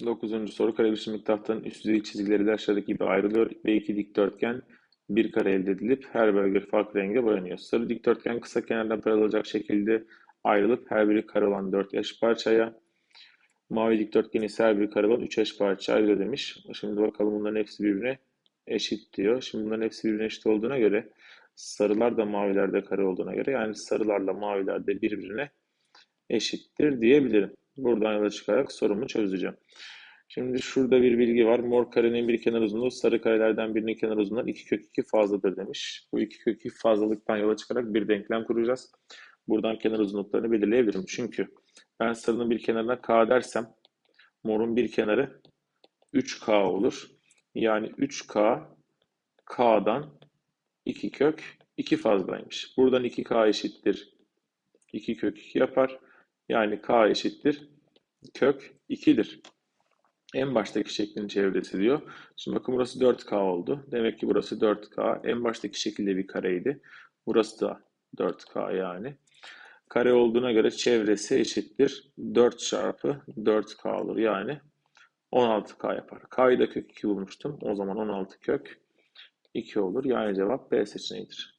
Dokuzuncu soru kare biçimlik tahtanın üst düzey çizgileri de aşağıdaki gibi ayrılıyor ve iki dikdörtgen bir kare elde edilip her bölge farklı renge boyanıyor. Sarı dikdörtgen kısa kenardan paralel şekilde ayrılıp her biri kare olan 4 eş parçaya, mavi dikdörtgen ise her biri kare olan 3 eş parça ayrılıyor demiş. Şimdi bakalım bunların hepsi birbirine eşit diyor. Şimdi bunların hepsi birbirine eşit olduğuna göre sarılar da maviler de kare olduğuna göre yani sarılarla maviler de birbirine eşittir diyebilirim. Buradan yola çıkarak sorumu çözeceğim. Şimdi şurada bir bilgi var. Mor karenin bir kenar uzunluğu sarı karelerden birinin kenar uzunluğundan 2 kök 2 fazladır demiş. Bu 2 kök 2 fazlalıktan yola çıkarak bir denklem kuracağız. Buradan kenar uzunluklarını belirleyebilirim. Çünkü ben sarının bir kenarına k dersem morun bir kenarı 3k olur. Yani 3k k'dan 2 kök 2 fazlaymış. Buradan 2k eşittir 2 kök 2 yapar. Yani k eşittir kök 2'dir. En baştaki şeklin çevresi diyor. Şimdi bakın burası 4K oldu. Demek ki burası 4K. En baştaki şekilde bir kareydi. Burası da 4K yani. Kare olduğuna göre çevresi eşittir. 4 çarpı 4K olur. Yani 16K yapar. K'yı da kök 2 bulmuştum. O zaman 16 kök 2 olur. Yani cevap B seçeneğidir.